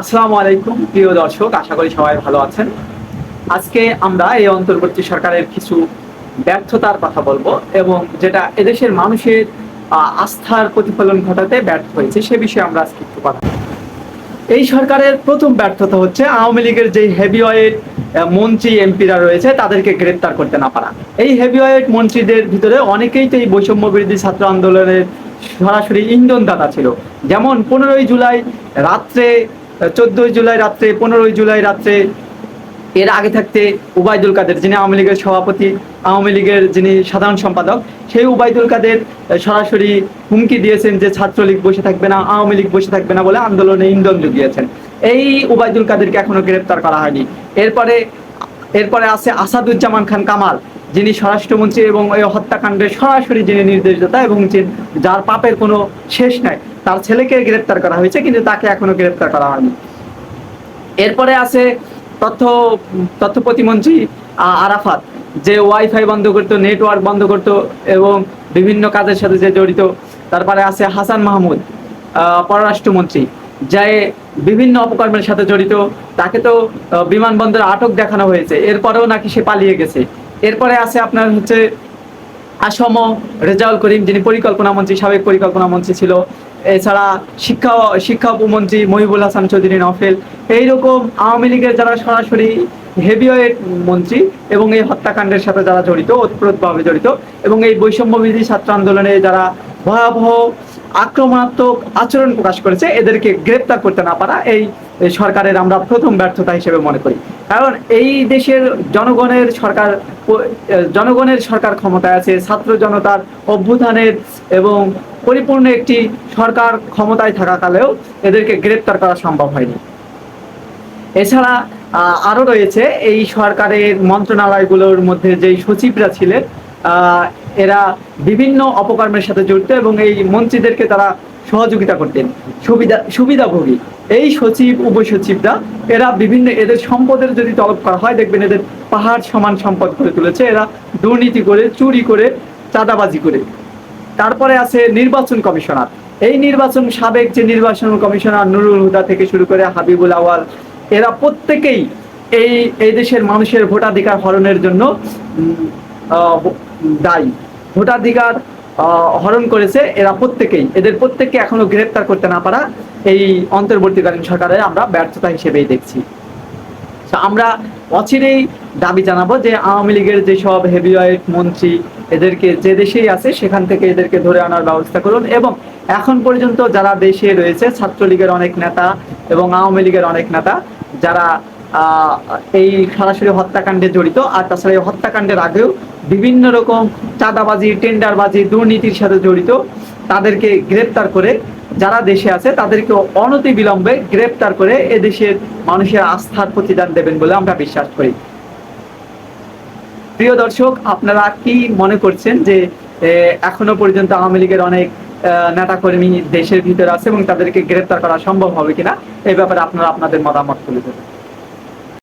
আসসালামু আলাইকুম, প্রিয় দর্শক, আশা করি সবাই ভালো আছেন। আজকে আমরা এই অন্তর্বর্তী সরকারের কিছু ব্যর্থতার কথা বলব এবং যেটা এদেশের মানুষের আস্থার প্রতিফলন ঘটাতে ব্যর্থ হয়েছে সে বিষয়ে আমরা আজকে একটু কথা এই সরকারের প্রথম ব্যর্থতা হচ্ছে, আওয়ামী লীগের যে হেভিওয়েট মন্ত্রী, এমপিরা রয়েছে, তাদেরকে গ্রেপ্তার করতে না পারা। এই হেভিওয়েট মন্ত্রীদের ভিতরে অনেকেই তো এই বৈষম্য বিরোধী ছাত্র আন্দোলনের সরাসরি ইন্ধনদাতা ছিল। যেমন পনেরোই জুলাই রাত্রে চোদ্দই জুলাই রাত্রে, পনেরোই জুলাই রাত্রে এর আগে থাকতে উবাইদুল কাদের, যিনি আওয়ামী লীগের সভাপতি, আওয়ামী লীগের যিনি সাধারণ সম্পাদক, সেই উবাইদুল কাদের সরাসরি হুমকি দিয়েছেন যে ছাত্রলীগ বসে থাকবে না, আওয়ামী লীগ বসে থাকবে না বলে আন্দোলনে ইন্ধন জুগিয়েছেন। এই উবাইদুল কাদেরকে এখনও গ্রেপ্তার করা হয়নি। এরপরে এরপরে আছে আসাদুজ্জামান খান কামাল, যিনি স্বরাষ্ট্রমন্ত্রী এবং এই হত্যাকাণ্ডের সরাসরি যিনি নির্দেশদাতা এবং যার পাপের কোনো শেষ নাই তার ছেলেকে গ্রেপ্তার করা হয়েছে, কিন্তু তাকে এখনও গ্রেপ্তার করা হয়নি। এরপরে আছে তথ্য তথ্য প্রতিমন্ত্রী আরাফাত, যে ওয়াইফাই বন্ধ করতো, নেটওয়ার্ক বন্ধ করতো, এবং বিভিন্ন কাজের সাথে যে জড়িত। তারপরে আছে হাসান মাহমুদ পররাষ্ট্রমন্ত্রী, যে বিভিন্ন অপকর্মের সাথে জড়িত। তাকে তো বিমানবন্দরে আটক দেখানো হয়েছে। এরপরেও নাকি সে পালিয়ে গেছে। এরপরে আছে আপনার হচ্ছে আসম রেজাউল করিম, যিনি পরিকল্পনা মন্ত্রী, সাবেক পরিকল্পনা মন্ত্রী ছিল। এছাড়া শিক্ষা শিক্ষা উপমন্ত্রী মহিবুল হাসান চৌধুরী নফেল, এইরকম আওয়ামী লীগের যারা সরাসরি হেভিওয়েট মন্ত্রী এবং এই হত্যাকাণ্ডের সাথে যারা জড়িত, ওতপ্রোতভাবে জড়িত এবং এই বৈষম্যবিধি ছাত্র আন্দোলনে যারা ভয়াবহ আক্রমণাত্মক আচরণ প্রকাশ করেছে, এদেরকে গ্রেপ্তার করতে না পারা এই সরকারের আমরা প্রথম ব্যর্থতা হিসেবে মনে করি। কারণ এই দেশের জনগণের সরকার জনগণের সরকার ক্ষমতায় আছে, ছাত্র জনতার অভ্যুত্থানের এবং পরিপূর্ণ একটি সরকার ক্ষমতায় থাকাকালেও এদেরকে গ্রেপ্তার করা সম্ভব হয়নি। এছাড়া আহ, আরও রয়েছে এই সরকারের মন্ত্রণালয়গুলোর মধ্যে যেই সচিবরা ছিলেন এরা বিভিন্ন অপকর্মের সাথে জড়িত এবং এই মন্ত্রীদেরকে তারা সহযোগিতা করতেন। সুবিধা সুবিধাভোগী। এই সচিব উপসচিবরা এরা বিভিন্ন এদের সম্পদের যদি তলব করা হয় দেখবেন এদের পাহাড় সমান সম্পদ করে তুলেছে। এরা দুর্নীতি করে চুরি করে চাঁদাবাজি করে। তারপরে আছে নির্বাচন কমিশনার। এই নির্বাচন সাবেক যে নির্বাচন কমিশনার নুরুল হুদা থেকে শুরু করে হাবিবুল আওয়াল, এরা প্রত্যেকেই এই এই দেশের মানুষের ভোটাধিকার হরণের জন্য দায়ী। ভোটাধিকার হরণ করেছে এরা প্রত্যেকেই। এদের প্রত্যেককে এখনও গ্রেপ্তার করতে না পারা এই অন্তর্বর্তীকালীন সরকারের আমরা ব্যর্থতা হিসেবেই দেখছি। আমরা অচিরেই দাবি জানাব যে আওয়ামী লীগের যেসব হেভিওয়েট মন্ত্রী এদেরকে যে দেশেই আছে, সেখান থেকে এদেরকে ধরে আনার ব্যবস্থা করুন। এবং এখন পর্যন্ত যারা দেশে রয়েছে, ছাত্রলীগের অনেক নেতা এবং আওয়ামী লীগের অনেক নেতা, যারা এই সরাসরি হত্যাকাণ্ডে জড়িত, আর তাছাড়া এই হত্যাকাণ্ডের আগেও বিভিন্ন রকম চাঁদাবাজি, টেন্ডারবাজি, দুর্নীতির সাথে জড়িত, তাদেরকে গ্রেপ্তার করে যারা দেশে আছে তাদেরকে অনতি বিলম্বে গ্রেপ্তার করে এদেশের মানুষের আস্থার প্রতিদান দেবেন বলে আমরা বিশ্বাস করি। প্রিয় দর্শক, আপনারা কি মনে করছেন যে এখনও পর্যন্ত আওয়ামী লীগের অনেক নেতা কর্মী দেশের ভিতরে আছে এবং তাদেরকে গ্রেপ্তার করা সম্ভব হবে কিনা? এই ব্যাপারে আপনারা আপনাদের মতামত তুলে ধরুন।